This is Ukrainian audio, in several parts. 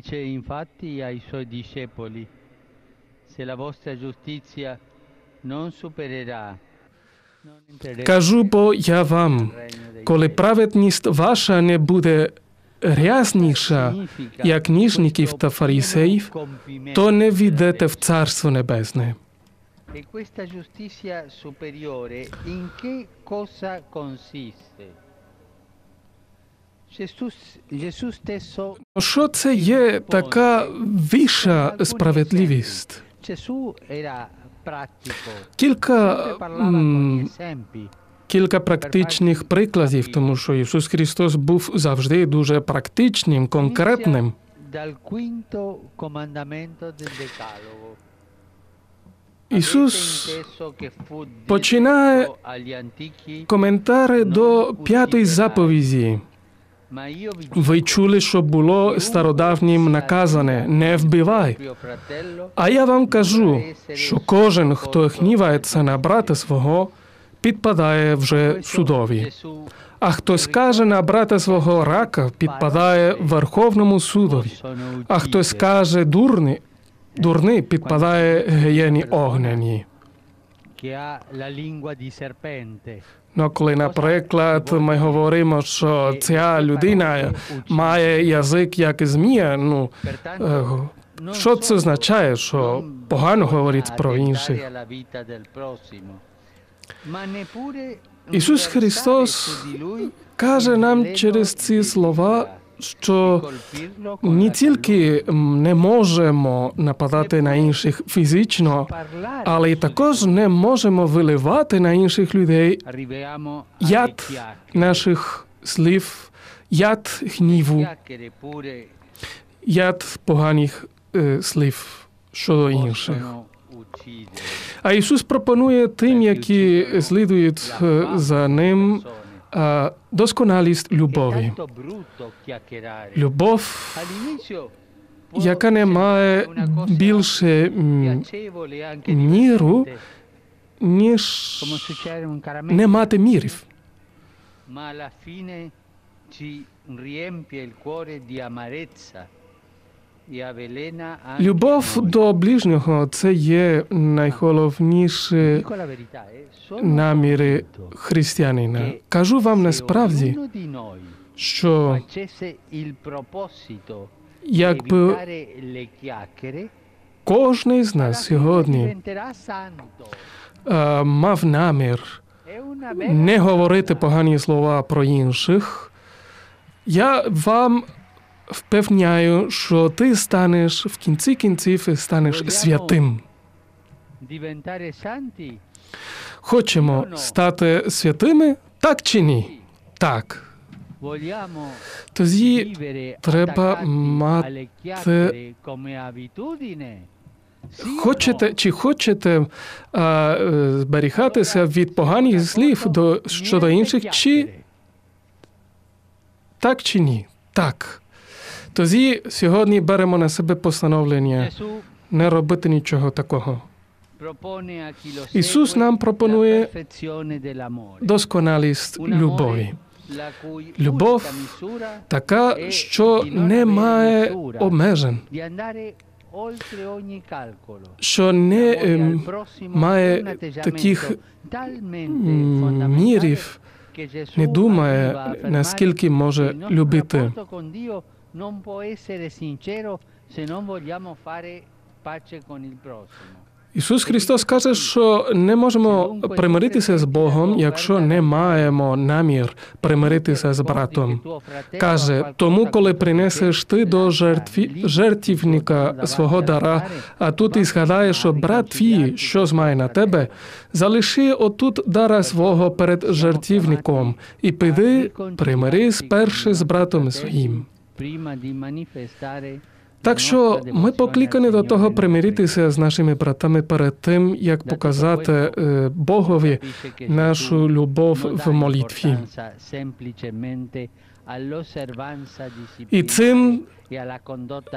Dice infatti ai suoi discepoli, se la vostra giustizia non supererà, Кажу бо я вам, коли праведність ваша не буде рязніша, як questo та фарисеїв, то не війдете в. Царство Небесне. E questa giustizia superiore in che cosa consiste? Stesso, Що це є така вища справедливість? Кілька, кілька практичних прикладів, тому що Ісус Христос був завжди дуже практичним, конкретним. Ісус починає коментари до п'ятої заповіді. Ви чули, що було стародавнім наказане не вбивай. А я вам кажу, що кожен, хто гнівається на брата свого, підпадає вже судові. А хто скаже на брата свого рака, підпадає Верховному судові. А хто uccidere. скаже дурний, дурний підпадає гієні огнені. Ну, коли, наприклад, ми говоримо, що ця людина має язик як змія, ну е, що це означає, що погано говорить про інших. Ісус Христос каже нам через ці слова, що не тільки не можемо нападати на інших фізично, але й також не можемо виливати на інших людей яд наших слів, яд гніву, яд поганих е, слів щодо інших. А Ісус пропонує тим, які слідують е, за ним, е, любові. Любов, яка не має більше e міру, ніж не мати мірів. ma alla fine ci riempie il cuore di amarezza e Любов до ближнього це є eh, sono наміри християнина. Кажу вам насправді, що якби кожен з нас сьогодні е, мав намір не говорити погані слова про інших, я вам впевняю, що ти станеш в кінці кінців і станеш святим. Хочемо стати святими, так чи ні? Так. Тоді треба мати- хочете чи хочете а, е, зберігатися від поганих слів до щодо інших, чи так чи ні? Так. Тоді сьогодні беремо на себе постановлення не робити нічого такого. Ісус нам пропонує. Досконалість любові. Любов Така, що не має обмежень, що не ем, має таких мірів, не думає, наскільки може любити. Non può essere sincero se non vogliamo fare pace con il prossimo. Ісус Христос каже, що не можемо примиритися з Богом, якщо не маємо намір примиритися з братом. Каже, тому, коли принесеш ти до жертві, жертівника свого дара, а тут і згадаєш, що брат твій щось має на тебе, залиши отут дара свого перед жертівником і піди, примирись перше з братом своїм. Prima di manifestare Так що ми покликані до того примиритися з нашими братами перед тим, як показати е, Богові нашу любов в молитві. І цим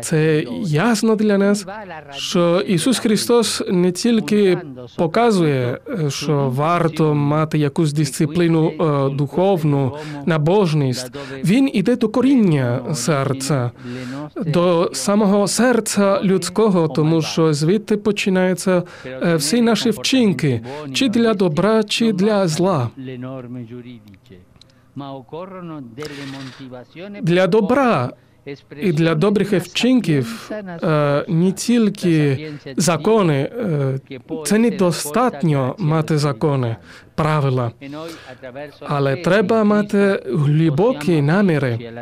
це ясно для нас, що Ісус Христос не тільки показує, що варто мати якусь дисципліну е, духовну, набожність. Він іде до коріння серця, до самого серця людського, тому що звідти починаються е, всі наші вчинки, чи для добра, чи для зла. Для добра і для добрих вчинків не тільки закони, е, це недостатньо мати закони, правила, але треба мати глибокі наміри,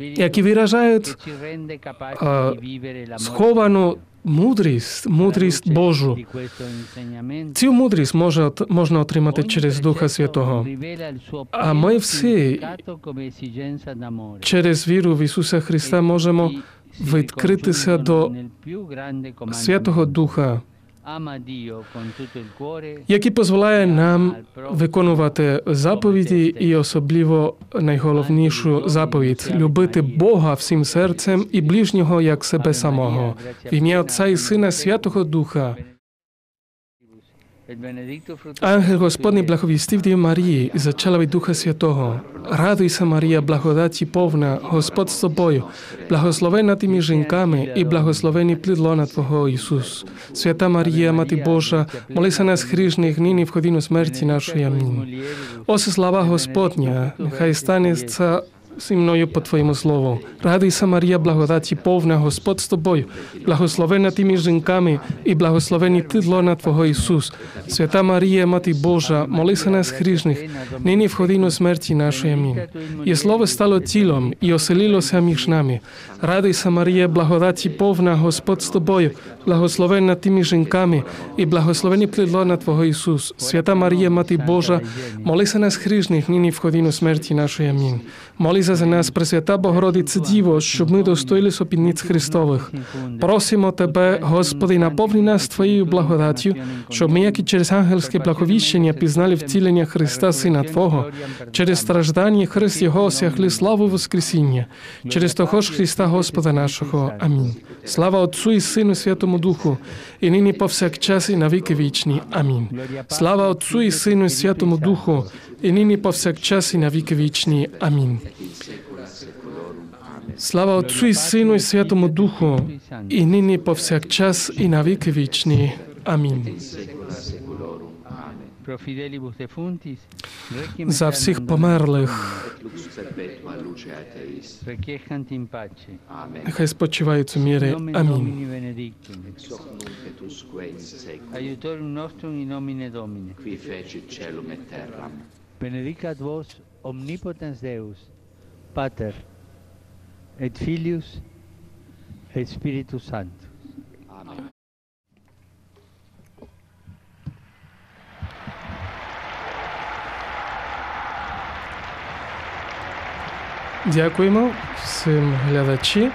які виражають е, сховану мудрість, мудрість Божу. Цю мудрість може, можна отримати через Духа Святого. А ми всі через віру в Ісуса Христа можемо відкритися до Святого Духа, який дозволяє нам виконувати заповіді і особливо найголовнішу заповідь любити Бога всім серцем і ближнього як себе самого, в ім'я Отця і Сина Святого Духа. Ангел Господний благовістив Діві Марії і зачала від Духа Святого. Радуйся, Марія, благодаті повна, Господь з тобою, благословена тими жінками і благословений плід лона Твого Ісус. Свята Марія, Мати Божа, молися нас грішних, нині в годину смерті нашої. Амінь. Осе слава Господня, нехай станеться зі мною по Твоєму слову. Радуйся, Марія, благодаті повна, Господь з тобою, благословена тими жінками і благословений ти лона Твого Ісус. Свята Марія, Мати Божа, молися нас грішних, нині в годину смерті нашої. Амінь. І слово стало тілом і оселилося між нами. Радуйся, Марія, благодаті повна, Господь з тобою, благословена тими жінками і благословений плід лона Твого Ісус. Свята Марія, Мати Божа, молися нас грішних, нині в годину смерті нашої. Амінь. Молися за нас, Пресвята Богородице Діво, щоб ми достоїлись обідниць Христових. Просимо Тебе, Господи, наповни нас Твоєю благодаттю, щоб ми, як і через ангельське благовіщення, пізнали втілення Христа, Сина Твого, через страждання Христ Його осягли славу Воскресіння, через того ж Христа Господа нашого. Амінь. Слава Отцу і Сину Святому Духу, і нині повсякчас і на віки вічні. Амінь. Слава Отцу і Сину і Святому Духу, і нині повсякчас і на вічні. Амінь. Слава Отцу і Сину і Святому Духу, і нині повсякчас і на вічні. Амінь. За всіх померлих, нехай спочивають у мірі. Амінь. Aiutorium nostrum in nomine Domini. qui feci celum et terram. Benedicat vos omnipotens Deus, Pater, et Filius, et Spiritus Sanctus. Amen. Дякуємо всім глядачі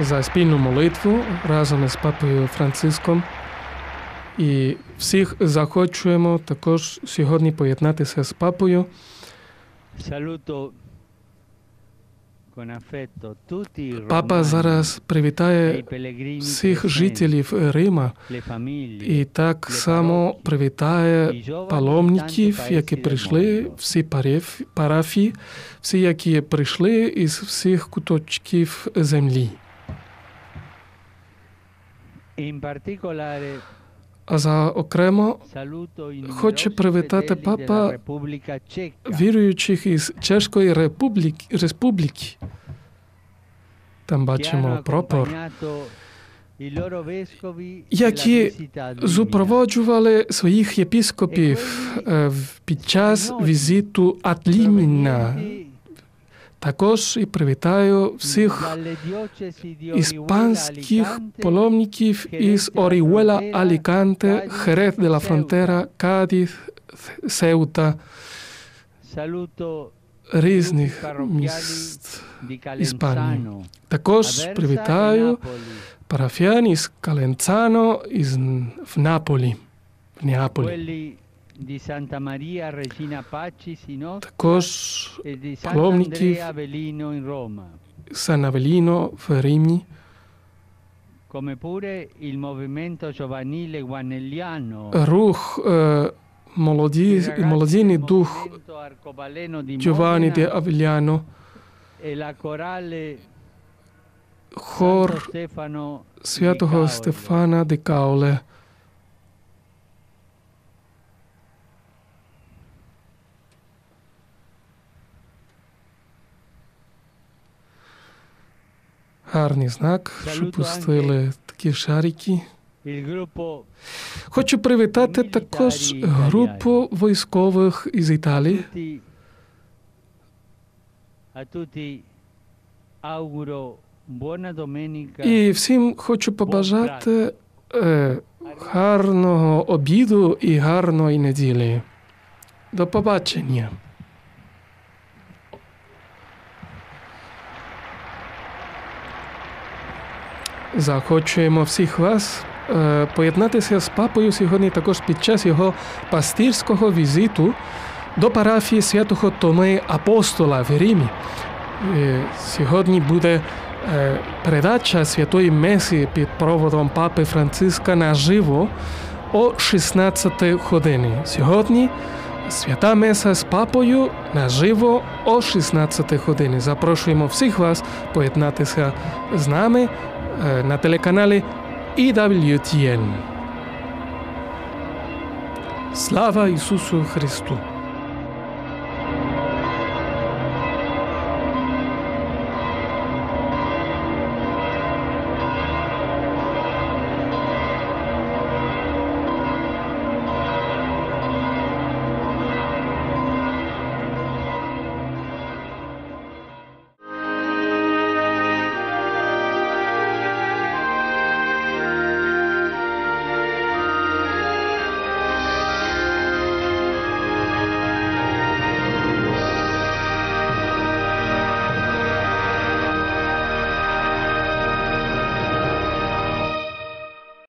За спільну молитву разом із папою Франциском. І всіх захочуємо також сьогодні поєднатися з папою. Папа зараз привітає всіх жителів Рима і так само привітає паломників, які прийшли, всі парафії, всі, які прийшли із всіх куточків землі. А за окремо Хоче привітати папа віруючих із Чешської Републіки, Республіки. Там бачимо прапор, vescovi Які супроводжували своїх єпіскопів під час візиту Атліміна. Provenienti Також і привітаю всіх dalle diocesi di Orihuela, іспанських Alicante, паломників із Оріуела, Аліканте, Херес де ла Фронтера, Кадіс, Сеута, Saluto різних parrocchiali міст. di Іспанії. Calenzano, Також Aversa e привітаю Napoli, парафіян із Каленцано із в Наполі. В Неаполі. quelli di Santa Maria Regina Pacis in Ostia також e di паломників Sant'Andrea Avellino in Roma, Сан Авеліно в Римі, come pure il movimento giovanile guanelliano, рух е, молоді, i ragazzi молодійний del дух movimento arcobaleno di Giovanni де Modena Авеляно, e la corale хор Santo Stefano di святого Caole. Стефана де Кауле. Гарний знак, що пустили такі шарики. Хочу привітати також групу військових із Італії. І всім хочу побажати е, гарного обіду і гарної неділі. До побачення. Захочуємо всіх вас е, поєднатися з папою сьогодні також під час його пастирського візиту до парафії святого Томи Апостола в Римі. Е, Сьогодні буде е, передача святої Меси під проводом папи Франциска наживо о 16 годині. Сьогодні свята Меса з папою наживо о 16 годині. Запрошуємо всіх вас поєднатися з нами на телеканалі EWTN. Слава Ісусу Христу!